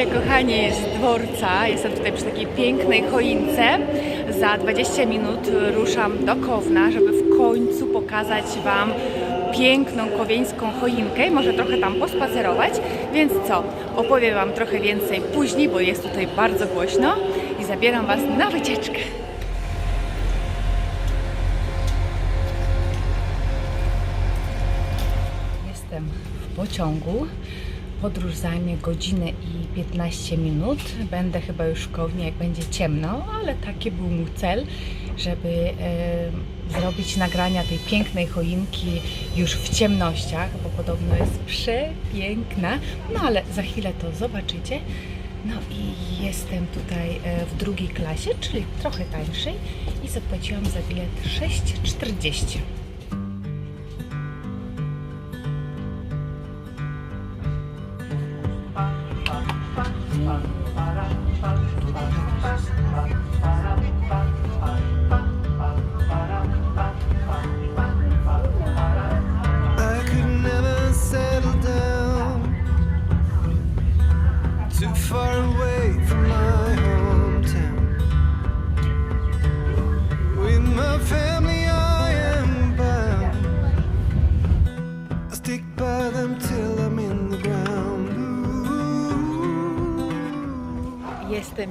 Witajcie kochani z dworca. Jestem tutaj przy takiej pięknej choince. Za 20 minut ruszam do Kowna, żeby w końcu pokazać Wam piękną kowieńską choinkę i może trochę tam pospacerować. Więc co, opowiem Wam trochę więcej później, bo jest tutaj bardzo głośno i zabieram Was na wycieczkę. Jestem w pociągu. Podróż zajmie godzinę i 15 minut. Będę chyba już w Kownie, jak będzie ciemno, ale taki był mój cel, żeby e, zrobić nagrania tej pięknej choinki już w ciemnościach, bo podobno jest przepiękna. No ale za chwilę to zobaczycie. No i jestem tutaj e, w drugiej klasie, czyli trochę tańszej i zapłaciłam za bilet 6,40.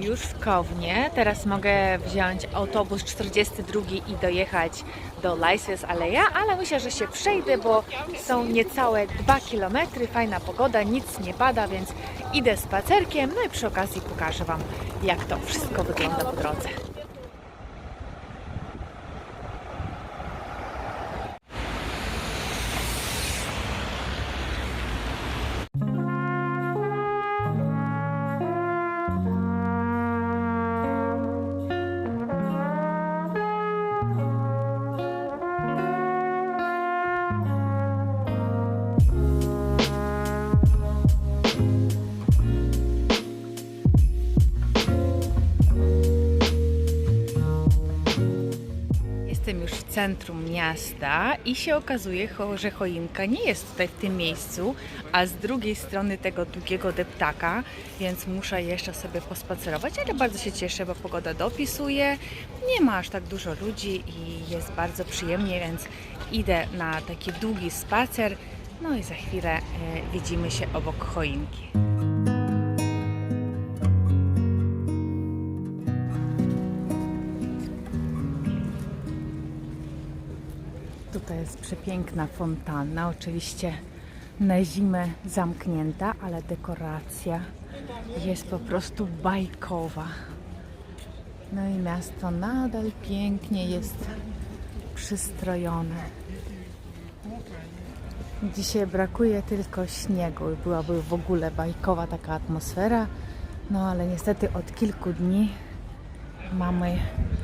Już w Kownie. Teraz mogę wziąć autobus 42 i dojechać do Leises Aleja, ale myślę, że się przejdę, bo są niecałe 2 km. Fajna pogoda, nic nie pada, więc idę spacerkiem. No i przy okazji pokażę Wam, jak to wszystko wygląda po drodze. Centrum miasta i się okazuje, że choinka nie jest tutaj w tym miejscu, a z drugiej strony tego długiego deptaka, więc muszę jeszcze sobie pospacerować, ale bardzo się cieszę, bo pogoda dopisuje, nie ma aż tak dużo ludzi i jest bardzo przyjemnie, więc idę na taki długi spacer, no i za chwilę e, widzimy się obok choinki. Tutaj jest przepiękna fontanna, oczywiście na zimę zamknięta, ale dekoracja jest po prostu bajkowa. No i miasto nadal pięknie jest przystrojone. Dzisiaj brakuje tylko śniegu i byłaby w ogóle bajkowa taka atmosfera. No ale niestety od kilku dni mamy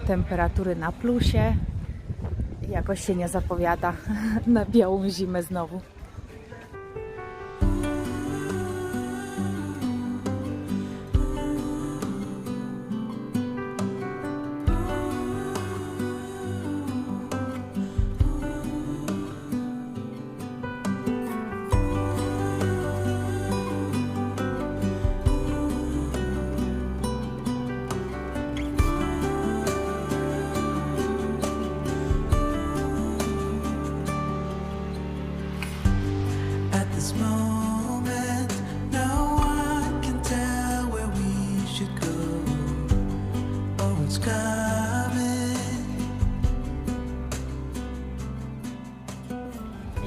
temperatury na plusie, jakoś się nie zapowiada na białą zimę znowu.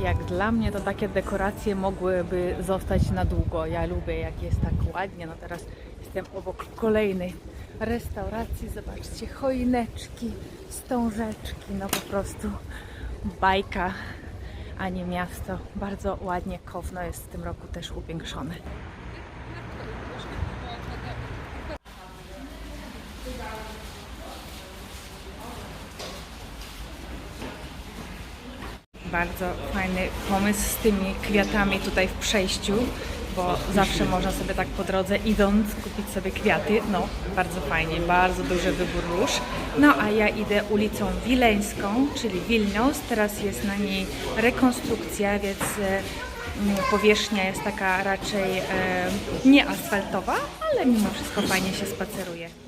Jak dla mnie to takie dekoracje mogłyby zostać na długo. Ja lubię jak jest tak ładnie. No teraz jestem obok kolejnej restauracji. Zobaczcie, choineczki, wstążeczki, no po prostu bajka, a nie miasto. Bardzo ładnie Kowno jest w tym roku też upiększone. Bardzo fajny pomysł z tymi kwiatami tutaj w przejściu, bo zawsze można sobie tak po drodze idąc kupić sobie kwiaty. No, bardzo fajnie, bardzo duży wybór róż. No a ja idę ulicą Wileńską, czyli Wilnius. Teraz jest na niej rekonstrukcja, więc e, powierzchnia jest taka raczej e, nieasfaltowa, ale mimo wszystko fajnie się spaceruje.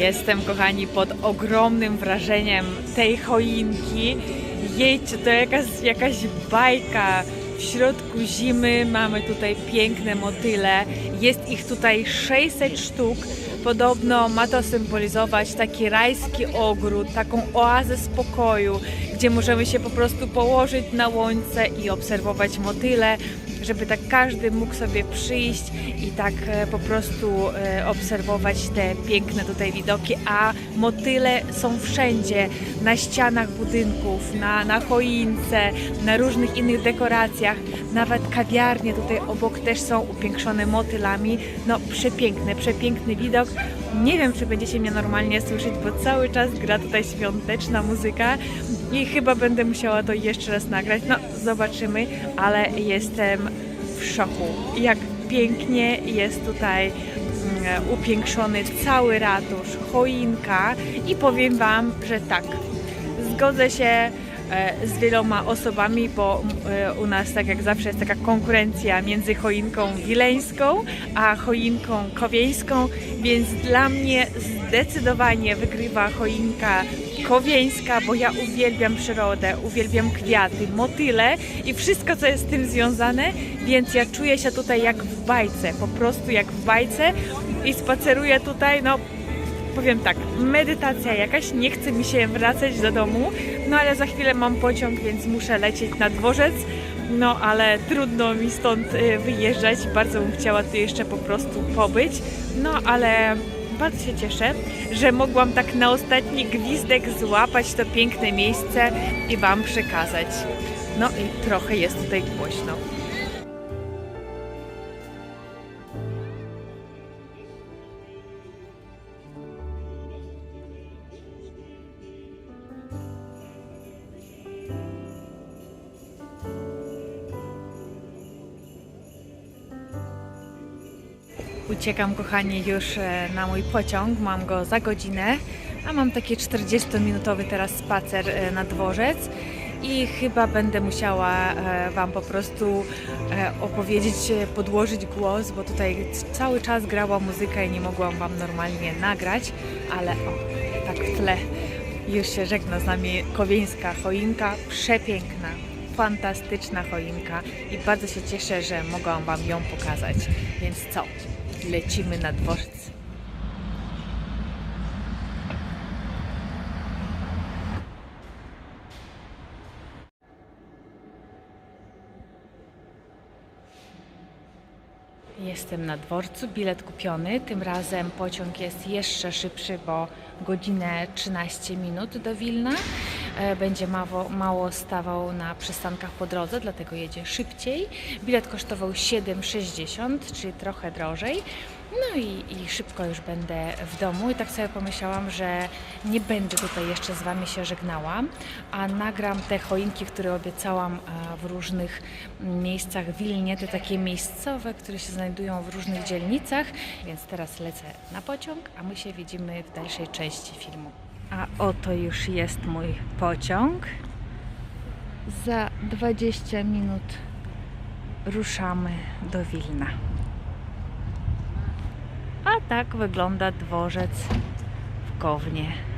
Jestem, kochani, pod ogromnym wrażeniem tej choinki. Jejcie, to jakaś, jakaś bajka. W środku zimy mamy tutaj piękne motyle. Jest ich tutaj 600 sztuk. Podobno ma to symbolizować taki rajski ogród, taką oazę spokoju, gdzie możemy się po prostu położyć na łące i obserwować motyle, żeby tak każdy mógł sobie przyjść i tak e, po prostu e, obserwować te piękne tutaj widoki, a motyle są wszędzie, na ścianach budynków, na, na choince, na różnych innych dekoracjach, nawet kawiarnie tutaj obok też są upiększone motylami, no przepiękny, przepiękny widok. Nie wiem, czy będziecie mnie normalnie słyszeć, bo cały czas gra tutaj świąteczna muzyka i chyba będę musiała to jeszcze raz nagrać. No, zobaczymy, ale jestem w szoku. Jak pięknie jest tutaj mm, upiększony cały ratusz, choinka i powiem Wam, że tak, zgodzę się z wieloma osobami, bo e, u nas tak jak zawsze jest taka konkurencja między choinką wileńską a choinką kowieńską, więc dla mnie zdecydowanie wygrywa choinka kowieńska, bo ja uwielbiam przyrodę, uwielbiam kwiaty, motyle i wszystko, co jest z tym związane, więc ja czuję się tutaj jak w bajce, po prostu jak w bajce i spaceruję tutaj, no powiem tak, medytacja jakaś, nie chce mi się wracać do domu, no ale za chwilę mam pociąg, więc muszę lecieć na dworzec, no ale trudno mi stąd y, wyjeżdżać, bardzo bym chciała tu jeszcze po prostu pobyć, no ale bardzo się cieszę, że mogłam tak na ostatni gwizdek złapać to piękne miejsce i Wam przekazać. No i trochę jest tutaj głośno. Uciekam, kochani, już e, na mój pociąg. Mam go za godzinę, a mam taki 40-minutowy teraz spacer e, na dworzec. I chyba będę musiała e, Wam po prostu opowiedzieć, podłożyć głos, bo tutaj cały czas grała muzyka i nie mogłam Wam normalnie nagrać, ale o, tak w tle już się żegna z nami kowieńska choinka, przepiękna, fantastyczna choinka i bardzo się cieszę, że mogłam Wam ją pokazać. Więc co? Lecimy na dworzec. Jestem na dworcu, bilet kupiony. Tym razem pociąg jest jeszcze szybszy, bo godzinę 13 minut do Wilna. E, będzie mało, mało stawał na przystankach po drodze, dlatego jedzie szybciej. Bilet kosztował 7,60, czyli trochę drożej. No i, i szybko już będę w domu i tak sobie pomyślałam, że nie będę tutaj jeszcze z Wami się żegnała, a nagram te choinki, które obiecałam e, w różnych miejscach w Wilnie, te takie miejscowe, które się znajdują w różnych dzielnicach, więc teraz lecę na pociąg, a my się widzimy w dalszej części filmu. A oto już jest mój pociąg. Za 20 minut ruszamy do Wilna. A tak wygląda dworzec w Kownie.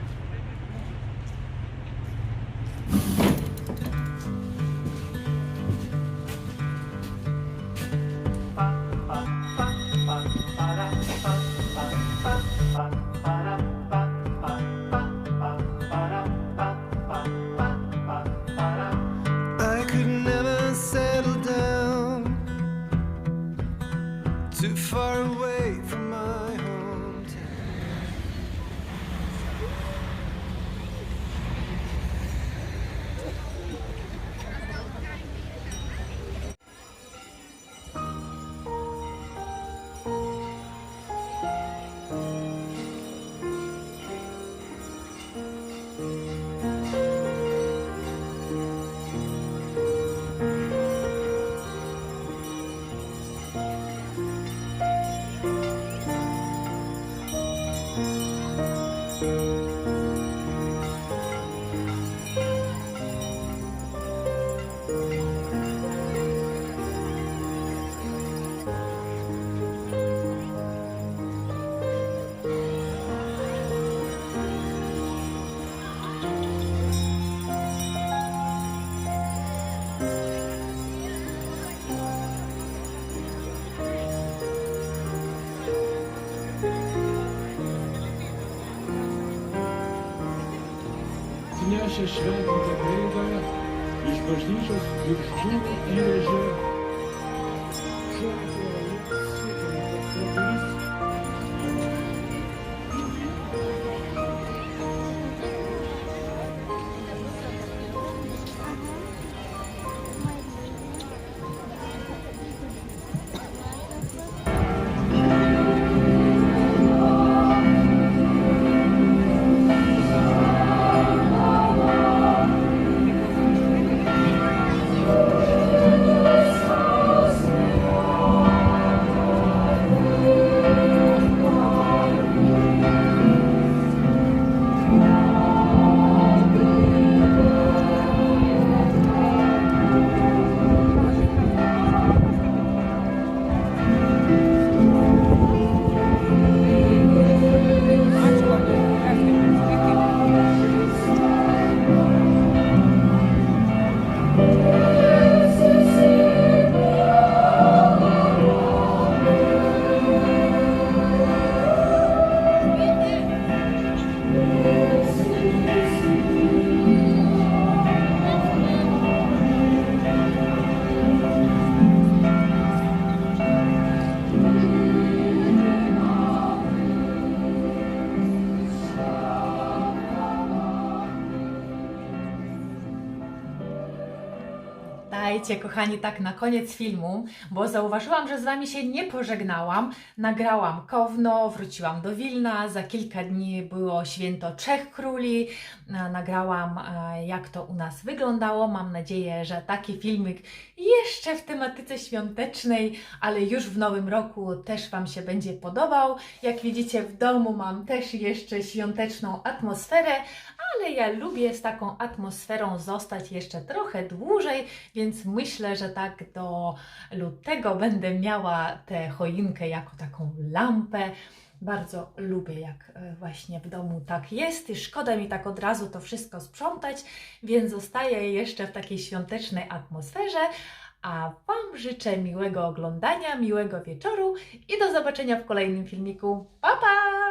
Wniesie święta tego, iż ważniejsze już żyło ile, że Dajcie, kochani, tak na koniec filmu, bo zauważyłam, że z Wami się nie pożegnałam. Nagrałam Kowno, wróciłam do Wilna, za kilka dni było święto Trzech Króli. E, Nagrałam, e, jak to u nas wyglądało. Mam nadzieję, że taki filmik jeszcze w tematyce świątecznej, ale już w nowym roku też Wam się będzie podobał. Jak widzicie, w domu mam też jeszcze świąteczną atmosferę, ale ja lubię z taką atmosferą zostać jeszcze trochę dłużej, więc myślę, że tak do lutego będę miała tę choinkę jako taką lampę. Bardzo lubię, jak e, właśnie w domu tak jest i szkoda mi tak od razu to wszystko sprzątać, więc zostaję jeszcze w takiej świątecznej atmosferze. A Wam życzę miłego oglądania, miłego wieczoru i do zobaczenia w kolejnym filmiku. Pa, pa!